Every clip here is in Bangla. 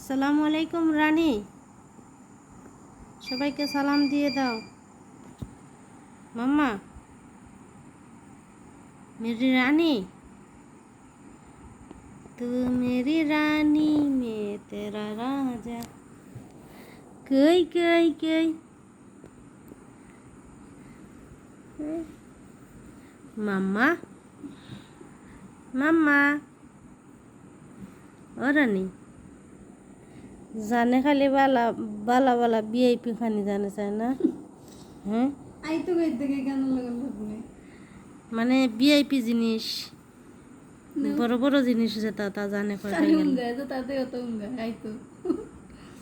সালামু আলাইকুম, রানী। সবাইকে সালাম দিয়ে দাও। মাম্মা, মেরি রানী। তু মেরি রানী মে তেরা রাজা। কই কই কই? মাম্মা মাম্মা। ও রানী। জানে খালি বালা বালা বালা বিআইপি খানি জানে চায় না। হ্যাঁ? আই তো গাইতে মানে বিআইপি জিনিস বড় বড় জিনিস যেটা তা জানে কয় তাতে অত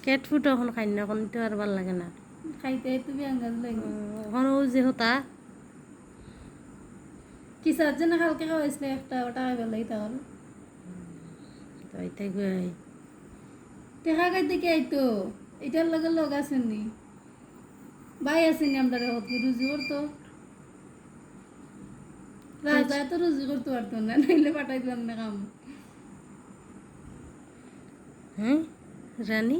কেট ফুটো এখন খাই না এখন তো আর ভালো লাগে না। খাইতে আই তো বিয়াঙ্গাজ লাগে। এখন ওই যে হতা। কি সাজে না কালকে খাওয়াইছিলে একটা ওটা খাইবার লাগি তাহলে তো এটাই গই টেকা গাইতে কি আইতো এটার লগে লোক আসেননি। ভাই আসেনি আমরা রুজি করতো। রাজা তো রুজি করতে পারতো না নাইলে পাঠাই দিলাম না কাম। হ্যাঁ রানী?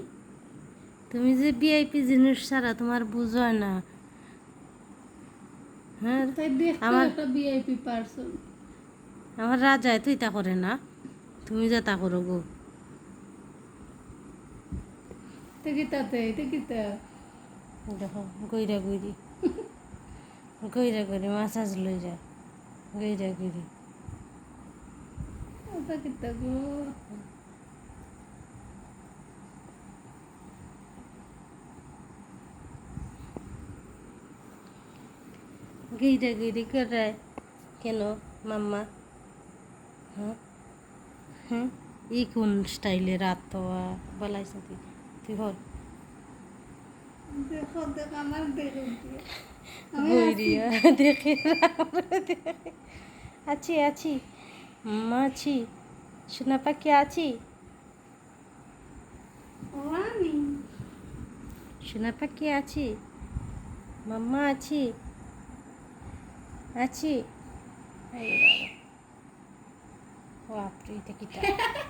তুমি যে বিআইপি জিনিস ছাড়া তোমার বুঝয় না। হ্যাঁ তাই আমার- ভিআইপি পার্সন আমার রাজায় তো এটা করে না তুমি যে তা করো গো। তো কি তাতে এটা কি তা। দেখো গইরা গইরি। গইরা গইরি মাছাজ লই যা গইরা গইরি। ওটা কি তা গো। গইরা গইরি করে কেন মাম্মা? হ্যাঁ? হ্যাঁ? ই কোন স্টাইলে রাত বলাইছ তুই তুই হল দেখো দেখো আমার দেখো আমি গইরিয়া দেখে দেখে আছি আছি। মাম্মা আছি। সোনা পাখি আছি? সোনা পাখি আছি? মাম্মা আছি। আছি। বাপরে এটা কিটা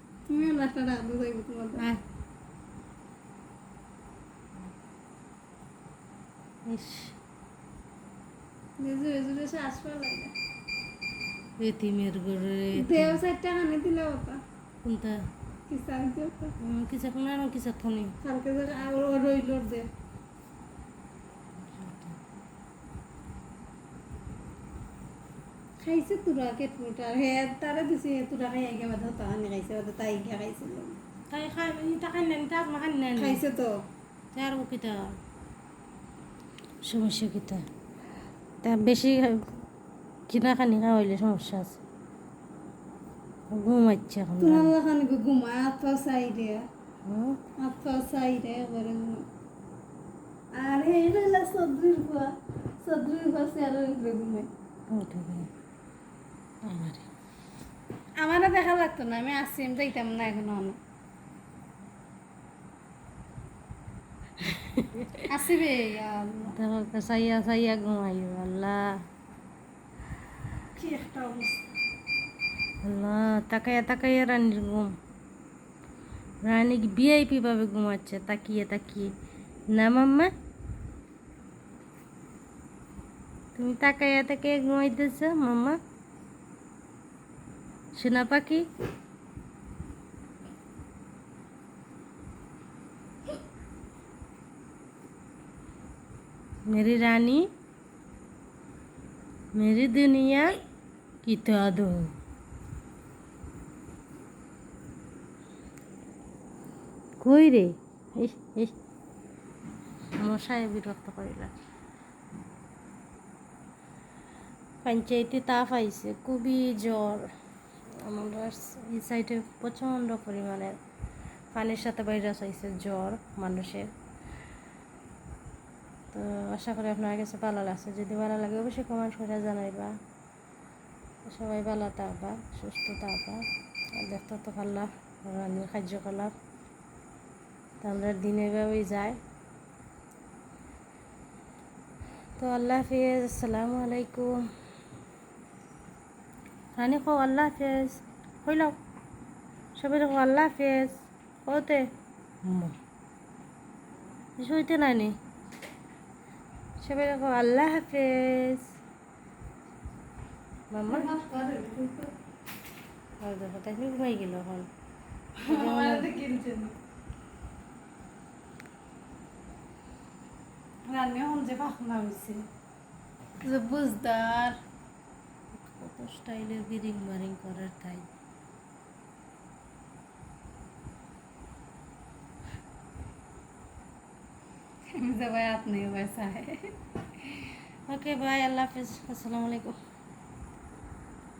তুমিও নাস্তাটা আদৌ যাইব তোমার এতিমের গরে দেও সাইটটা হানে দিলে ওটা কোনটা কিসা কিসা কোন কিসা কোন কালকে আর রইল দেয় খাইছে তোরা কেট মিটার হে তারে দিছে তোরা খাই আগে মাথা তাহানি খাইছে ওটা তাই গিয়া খাইছিল তাই খাই ইটা খাই নেন তাক না খাই নেন খাইছে তো তার ও কিতা সমস্যা কিতা তা বেশি কিনা খানি খাওয়াইলে সমস্যা আছে ঘুমাচ্ছে এখন তোমার লাখান ঘুমা আত্মা চাই রে? আত্মা চাই রে করে আর এই সদরির ফুয়া সদরির ফুয়া চেয়ারের উপরে ঘুমাই আমারে। আমারও দেখা লাগতো না আমি আসছি আমি যাইতাম না এখন আসিবে দেখো সাইয়া সাইয়া ঘুমাইও আল্লাহ। কি একটা অবস্থা। আল্লাহ তাকাইয়া তাকাইয়া রানীর ঘুম। রানী ভিআইপি ভাবে ঘুমাচ্ছে তাকিয়ে তাকিয়ে। না মাম্মা? তুমি তাকাইয়া তাকাইয়া ঘুমাইতেছ মাম্মা? সোনা পাখি मेरी रानी मेरी दुनिया की तो दो কই রে ইস ইস মশায় বিরক্ত করিলা পঞ্চায়েতে তাপ আইছে খুবই জ্বর আমরা এই সাইডে প্রচণ্ড পরিমাণে পানির সাথে ভাইরাস হয়েছে জ্বর মানুষের। তো আশা করি আপনার কাছে ভালো লাগছে। যদি ভালো লাগে অবশ্যই কমেন্ট করে জানাইবা। সবাই ভালো থাকবা, সুস্থ থাকবা। দেখতে তো পারলা রান্নার কার্যকলাপ তো আমরা দিনে ভাবেই যাই। তো আল্লাহ হাফিজ, আসসালামু আলাইকুম। রানী কো আল্লাহ হাফিজ হইলাও সবাই দেখো আল্লাহ হাফিজ কতে হইতে নাই নি সবাই দেখো আল্লাহ হাফিজ মাম্মা আর দেখো তাই ঘুমাই গেল এখন রান্না হন যে পাখনা হয়েছে যে বুঝদার স্টাইলের বিরিং বারিং করার তাই। ওকে বাই আল্লাহ হাফিজ আসসালামু আলাইকুম।